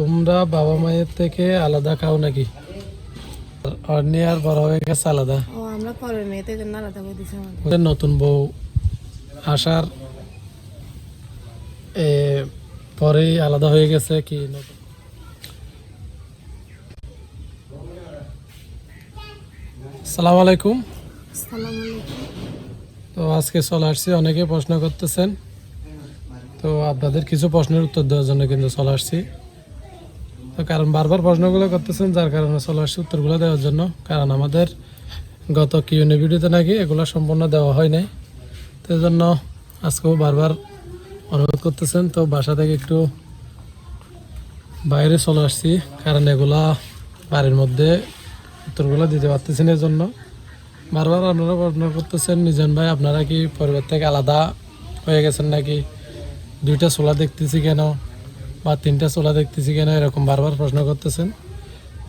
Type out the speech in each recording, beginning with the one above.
তোমরা বাবা মায়ের থেকে আলাদা খাও নাকি? অর্নি আর বড় হয়ে গেছে আলাদা। আমরা পরের মেয়েতে জন্য আলাদা করে দিছি আমাদের। নতুন বউ আসার এ, পরেই আলাদা হয়ে গেছে কি সালাম আলাইকুম। তো আজকে চলে আসছি অনেকে প্রশ্ন করতেছেন। তো আপনাদের কিছু প্রশ্নের উত্তর দেওয়ার জন্য কিন্তু চলে আসছি। তো কারণ বারবার প্রশ্নগুলো করতেছেন, যার কারণে চলে আসছে উত্তরগুলো দেওয়ার জন্য। কারণ আমাদের গত কিউনে ভিডিওতে নাকি এগুলো সম্পূর্ণ দেওয়া হয় নাই। তো জন্য আজকেও বারবার অনুরোধ করতেছেন, তো বাসা থেকে একটু বাইরে চলে আসছি, কারণ এগুলা বাড়ির মধ্যে উত্তরগুলো দিতে পারতেছেন এর জন্য বারবার আপনারা প্রশ্ন করতেছেন নিজান ভাই, আপনারা কি পরিবার থেকে আলাদা হয়ে গেছেন নাকি দুইটা চোলা দেখতেছি কেন? বা তিনটা চোলা দেখতেছি কেন এরকম বারবার প্রশ্ন করতেছেন।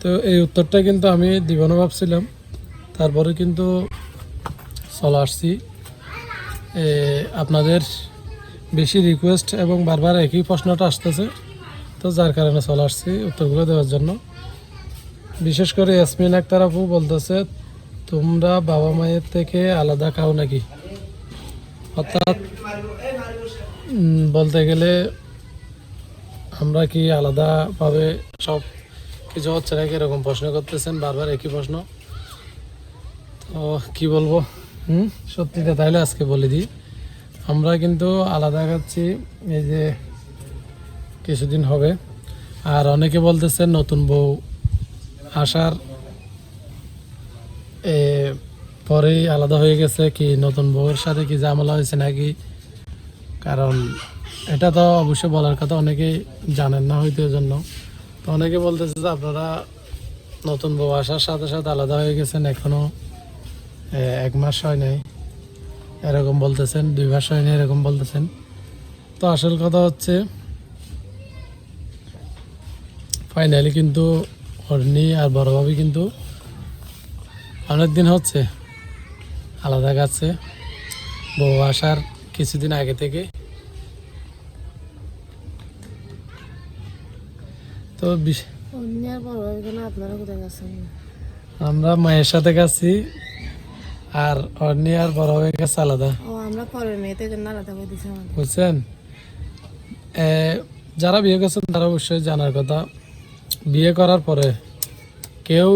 তো এই উত্তরটা কিন্তু আমি দিব না ভাবছিলাম। তারপরে কিন্তু চলে আসছি। আপনাদের বেশি রিকোয়েস্ট এবং বারবার একই প্রশ্নটা আসতেছে। তো যার কারণে চলে আসছি উত্তরগুলো দেওয়ার জন্য। বিশেষ করে ইয়াসমিন আক্তার আপু বলতেছে, তোমরা বাবা মায়ের থেকে আলাদা খাও নাকি? অর্থাৎ বলতে গেলে আমরা কি আলাদাভাবে সব কিছু হচ্ছে নাকি এরকম প্রশ্ন করতেছেন বারবার একই প্রশ্ন? তো কি বলব? হুম? সত্যিটা তাইলে আজকে বলে দিই। আমরা কিন্তু আলাদা খাচ্ছি এই যে কিছুদিন হবে। আর অনেকে বলতেছেন নতুন বউ আসার এ, পরেই আলাদা হয়ে গেছে কি নতুন বউয়ের সাথে কি ঝামেলা হয়েছে নাকি? কারণ এটা তো অবশ্যই বলার কথা অনেকেই জানেন না হয়তো জন্য তো অনেকে বলতেছে যে আপনারা নতুন বউ আসার সাথে সাথে আলাদা হয়ে গেছেন এখনও এ, এক মাস হয় নাই। এরকম বলতেছেন দুই মাস হয় নাই এরকম বলতেছেন। তো আসল কথা হচ্ছে ফাইনালি কিন্তু হরনি আর বড় ভাবি কিন্তু অনেক দিন হচ্ছে আলাদা গাছে বউ আসার কিছুদিন আগে থেকে তো আমরা মায়ের সাথে গেছি, আর আর বড় হয়ে গেছে আলাদা। বুঝছেন? যারা বিয়ে করছেন তারা অবশ্যই জানার কথা। বিয়ে করার পরে কেউ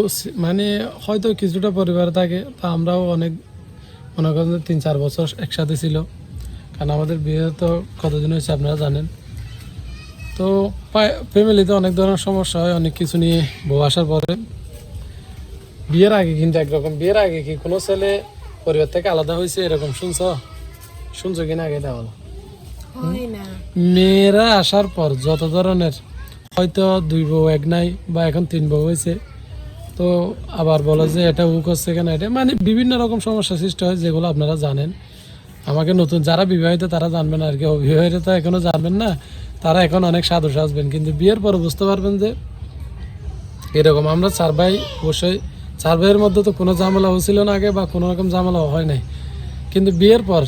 মানে হয়তো কিছুটা পরিবার থাকে, তা আমরাও অনেক মনে করেন তিন চার বছর একসাথে ছিল। কারণ আমাদের বিয়ে তো কতদিন হয়েছে আপনারা জানেন? তো ফ্যামিলিতে অনেক ধরনের সমস্যা হয় অনেক কিছু নিয়ে। বউ আসার পরে বিয়ের আগে কিন্তু একরকম। বিয়ের আগে কি কোনো ছেলে পরিবার থেকে আলাদা হয়েছে এরকম শুনছ? শুনছো কিনা আগে বলো মেয়েরা আসার পর যত ধরনের হয়তো দুই বউ এক নাই বা এখন তিন বউ হয়েছে তো আবার বলে যে এটা উ করছে কেন এটা মানে বিভিন্ন রকম সমস্যা সৃষ্টি হয় যেগুলো আপনারা জানেন। আমাকে নতুন যারা বিবাহিত তারা জানবেন আর কি। অবিবাহিত তো এখনও জানবেন না। তারা এখন অনেক সাধু সাজবেন, কিন্তু বিয়ের পর বুঝতে পারবেন যে এরকম। আমরা চার ভাই অবশ্যই, চার ভাইয়ের মধ্যে তো কোনো ঝামেলা হয়েছিল না আগে বা কোনো রকম ঝামেলা হয় নাই। কিন্তু বিয়ের পর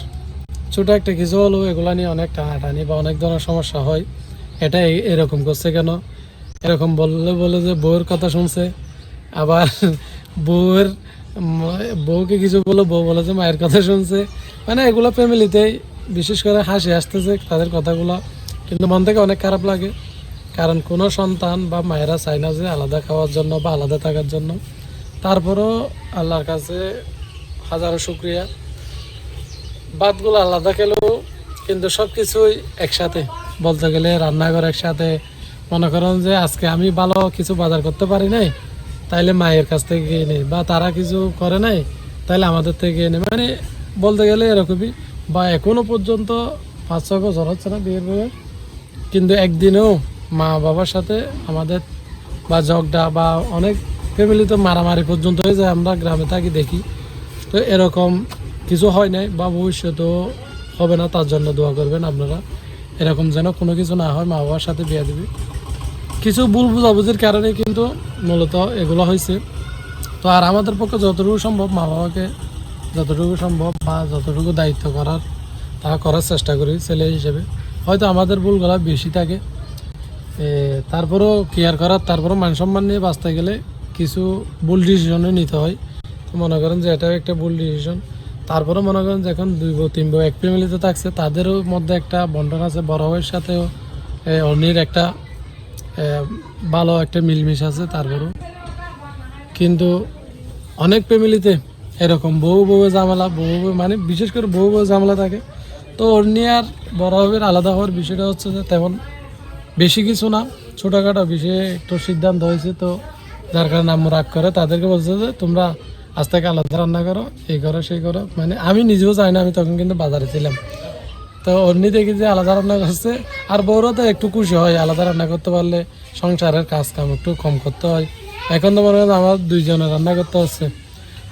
ছোট একটা কিছু হলেও এগুলা নিয়ে অনেক টানাটানি বা অনেক ধরনের সমস্যা হয়। এটা এরকম করছে কেন? এরকম বললে বলে যে বউয়ের কথা শুনছে, আবার বউয়ের বউকে কিছু বলে বউ বলে যে মায়ের কথা শুনছে। মানে এগুলো ফ্যামিলিতেই বিশেষ করে হাসি আসতেছে তাদের কথাগুলো। কিন্তু মন থেকে অনেক খারাপ লাগে। কারণ কোনো সন্তান বা মায়েরা চায় না যে আলাদা খাওয়ার জন্য বা আলাদা থাকার জন্য। তারপরও আল্লাহর কাছে হাজারো শুক্রিয়া। ভাতগুলো আলাদা খেলেও কিন্তু সব কিছুই একসাথে। বলতে গেলে রান্নাঘর একসাথে। মনে করেন যে আজকে আমি ভালো কিছু বাজার করতে পারি নাই, তাইলে মায়ের কাছ থেকে গিয়ে নেই বা তারা কিছু করে নাই, তাইলে আমাদের থেকে গিয়ে নেই। মানে বলতে গেলে এরকমই। বা এখনও পর্যন্ত পাঁচ ছয় বছর হচ্ছে না বিয়ের বয়স। কিন্তু একদিনও মা বাবার সাথে আমাদের বা ঝগড়া বা অনেক ফ্যামিলি তো মারামারি পর্যন্ত হয়ে যায়, আমরা গ্রামে থাকি, দেখি। তো এরকম কিছু হয় নাই, বা ভবিষ্যতেও হবে না, তার জন্য দোয়া করবেন আপনারা। এরকম যেন কোনো কিছু না হয় মা বাবার সাথে বিয়ে দিবে। কিছু ভুল বুঝাবুঝির কারণে কিন্তু মূলত এগুলো হয়েছে। তো আর আমাদের পক্ষে যতটুকু সম্ভব মা বাবাকে যতটুকু সম্ভব বা যতটুকু দায়িত্ব করার তা করার চেষ্টা করি, ছেলে হিসেবে। হয়তো আমাদের ভুলগুলো বেশি থাকে। তারপরেও কেয়ার করার, তারপরেও মান সম্মান নিয়ে বাঁচতে গেলে কিছু ভুল ডিসিশনও নিতে হয়। তো মনে করেন যে এটাও একটা ভুল ডিসিশন তারপরে মনে করেন যে এখন দুই বউ, তিন বউ এক ফ্যামিলিতে থাকছে, তাদেরও মধ্যে একটা বন্টন আছে, বড় ভাইয়ের সাথেও অন্যের একটা ভালো একটা মিলমিশ আছে তারপরেও। কিন্তু অনেক ফ্যামিলিতে এরকম বউ বউ ঝামেলা, বউ বউ মানে বিশেষ করে বউ বউ ঝামেলা থাকে। তো ওর আর বড় ভাবের আলাদা হওয়ার বিষয়টা হচ্ছে যে তেমন বেশি কিছু না, ছোটোখাটো বিষয়ে একটু সিদ্ধান্ত হয়েছে, তো যার কারণে আম্মু রাগ করে। তাদেরকে বলছে যে, তোমরা আজ থেকে আলাদা রান্না করো, এই করো, সেই করো। মানে আমি নিজেও চাই না, আমি তখন কিন্তু বাজারে ছিলাম। তো অন্যি দেখি যে আলাদা রান্না করছে, আর বউরও তো একটু খুশি হয়, আলাদা রান্না করতে পারলে সংসারের কাজ কাম একটু কম করতে হয়। এখন তো মনে করেন আমার দুইজনে রান্না করতে হচ্ছে।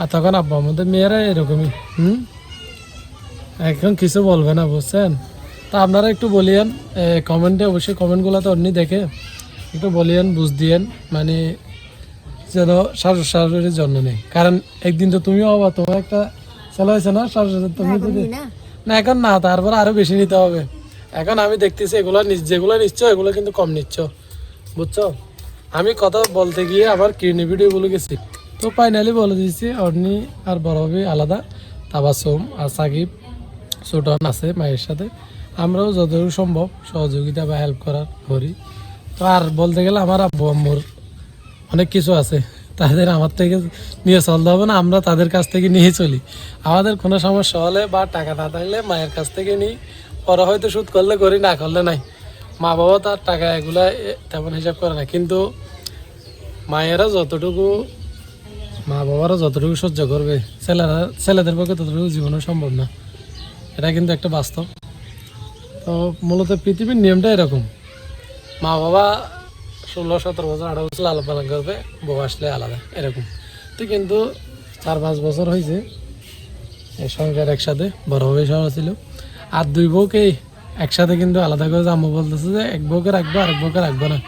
আর তখন আব্বা আমাদের মেয়েরা এরকমই, হুম? এখন কিছু বলবে না বুঝছেন? তা আপনারা একটু বলিয়েন কমেন্টে অবশ্যই কমেন্টগুলো তো অন্য দেখে একটু বলিয়েন বুঝ দিয়েন মানে যেন শাশুড় শাশুড়ির জন্য নেই। কারণ একদিন তো তুমিও হবা তোমার একটা ছেলে হয়েছে না শাশুড়ি তুমি যদি না। এখন না তারপর আরও বেশি নিতে হবে। এখন আমি দেখতেছি এগুলো যেগুলো নিচ্ছ এগুলো কিন্তু কম নিচ্ছ। বুঝছ? আমি কথা বলতে গিয়ে আবার কিডনি ভিডিও বলে গেছি। তো ফাইনালি বলে দিয়েছি অর্নি আর বড় আলাদা তাবাসুম আর সাকিব ছোটন আছে মায়ের সাথে। আমরাও যতটুকু সম্ভব সহযোগিতা বা হেল্প করার করি। তো আর বলতে গেলে আমার আব্বু আম্মুর অনেক কিছু আছে। তাদের আমার থেকে নিয়ে চলতে হবে না, আমরা তাদের কাছ থেকে নিয়ে চলি। আমাদের কোনো সমস্যা হলে বা টাকা না থাকলে মায়ের কাছ থেকে নিই। পরে হয়তো সুদ করলে করি, না করলে নাই। মা বাবা তার টাকা এগুলা তেমন হিসাব করে না। কিন্তু মায়েরা যতটুকু, মা বাবারা যতটুকু সহ্য করবে, ছেলেরা, ছেলেদের পক্ষে ততটুকু জীবনও সম্ভব না। এটা কিন্তু একটা বাস্তব। তো মূলত পৃথিবীর নিয়মটা এরকম। মা বাবা ষোলো, সতেরো বছর, আঠারো বছর লালন পালন করবে, বউ আসলে আলাদা, এরকম। তো কিন্তু চার, পাঁচ বছর হয়েছে, এই সংসার একসাথে, বড় ভাবে সহ ছিল। আর দুই বউকেই একসাথে কিন্তু আলাদা করে আম্মু বলতেছে যে এক বউকে রাখব আর এক বউকে রাখব না।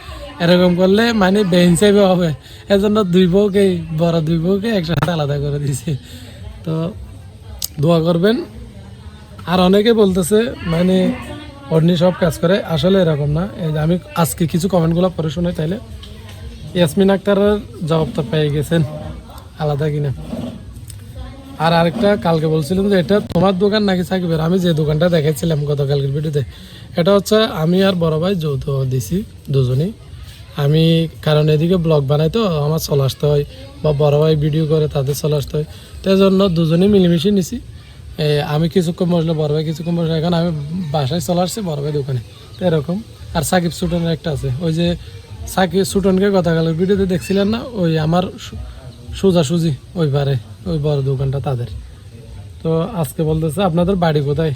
এরকম করলে মানে বেঞ্চেবে হবে। এজন্য দুই বউকেই বড় দুই বউকে একসাথে আলাদা করে দিয়েছে। তো দোয়া করবেন আর অনেকে বলতেছে মানে অন্য সব কাজ করে। আসলে এরকম না। আমি আজকে কিছু কমেন্টগুলো পড়ে শুনে তাইলে ইয়াসমিন আক্তারের জবাবটা পেয়ে গেছেন, আলাদা কিনা। আর আরেকটা কালকে বলছিলাম যে, এটা তোমার দোকান নাকি সাকিবের আমি যে দোকানটা দেখাইছিলাম গতকালকের ভিডিওতে, এটা হচ্ছে আমি আর বড় ভাই যৌথ দিছি দুজনেই। আমি কারণ এদিকে ব্লগ বানাই তো, আমার চলে আসতে হয় বা বড় ভাই ভিডিও করে তাদের চলে আসতে হয়। তাই জন্য দুজনেই মিলেমিশে নিছি। আমি কিছুক্ষণ বসলে বড় ভাই কিছুক্ষণ বসলে এখন আমি বাসায় চলে আসছি বড় ভাই দোকানে। তো এরকম। আর সাকিব সুটনের একটা আছে। ওই যে সাকিব সুটনকে গতকালের ভিডিওতে দেখছিলেন না? ওই আমার সোজাসুজি ওই পারে ওই বড় দোকানটা তাদের। তো আজকে বলতেছে আপনাদের বাড়ি কোথায়?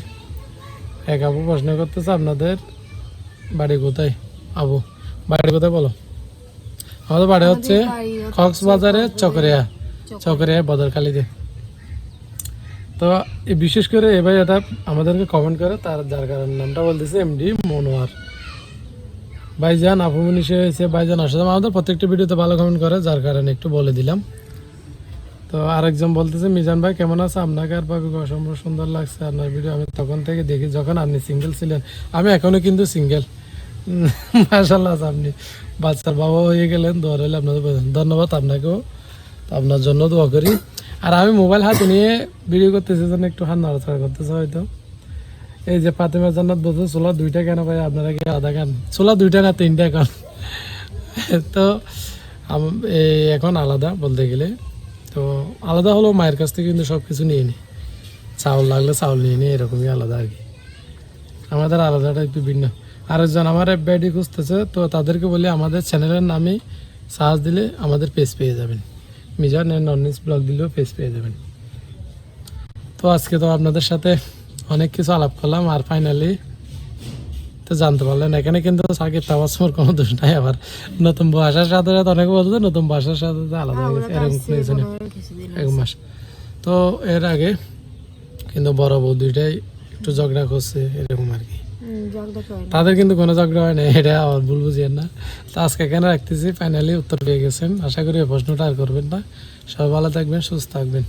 এক আবু প্রশ্ন করতেছে আপনাদের বাড়ি কোথায় আবু বাড়ি কোথায় বলো? আমাদের বাড়ি হচ্ছে কক্সবাজারের চকরিয়া চকরিয়া। বদরখালিতে। তো বিশেষ করে এবার এটা আমাদেরকে কমেন্ট করে, তার যার কারণে নামটা বলতেছে এমডি মনোয়ার। ভাইজান আপুমনি সে হয়েছে, ভাইজান আসলে আমাদের প্রত্যেকটা ভিডিওতে ভালো কমেন্ট করে, যার কারণে একটু বলে দিলাম। তো আরেকজন বলতেছে, মিজান ভাই, কেমন আছে? আপনাকে আর পাবি অসম্ভব সুন্দর লাগছে। আপনার ভিডিও আমি তখন থেকে দেখি, যখন আপনি সিঙ্গেল ছিলেন। আমি এখনও কিন্তু সিঙ্গেল মাসাল্লাহ আপনি বাচ্চার বাবা হয়ে গেলেন, দোয়া রইলে আপনাদের। ধন্যবাদ আপনাকেও। আপনার জন্য দোয়া করি। আর আমি মোবাইল হাতে নিয়ে ভিডিও করতেছি জন্য একটু হাত নাড়াচাড়া করতেছে হয়তো। এই যে ফাতেমা জান্নাত বলছে চোলা দুইটা কেন ভাই? আপনারা কি আধা কেন চোলা দুইটা না, তিনটা এখন তো এই এখন আলাদা বলতে গেলে। তো আলাদা হলেও মায়ের কাছ থেকে কিন্তু সব কিছু নিয়ে নিই চাউল লাগলে চাউল নিয়ে নিই এরকমই আলাদা আর কি। আমাদের আলাদাটা একটু ভিন্ন। আরেকজন আমার ব্যাডি খুঁজতেছে, তো তাদেরকে বলি, আমাদের চ্যানেলের নামে সার্চ দিলে আমাদের পেজ পেয়ে যাবেন। মিজান নন ব্লগ দিলেও পেজ পেয়ে যাবেন। তো আজকে তো আপনাদের সাথে অনেক কিছু আলাপ করলাম আর ফাইনালি তো জানতে পারলেন এখানে কিন্তু সাকিব তাবাসমর কোনো দোষ নাই আবার। নতুন ভাষার সাথে সাথে অনেকে বলতে নতুন ভাষার সাথে আলাদা হয়ে গেছে এরকম কিছু নেই এক মাস। তো এর আগে কিন্তু বড় বউ দুইটাই একটু ঝগড়া করছে এরকম আর কি। তাদের কিন্তু কোনো ঝগড়া হয় না, এটা আবার ভুল বুঝিয়েন না। তো আজকে কেন রাখতেছি? ফাইনালি উত্তর পেয়ে গেছেন। আশা করি প্রশ্নটা আর করবেন না। সবাই ভালো থাকবেন, সুস্থ থাকবেন।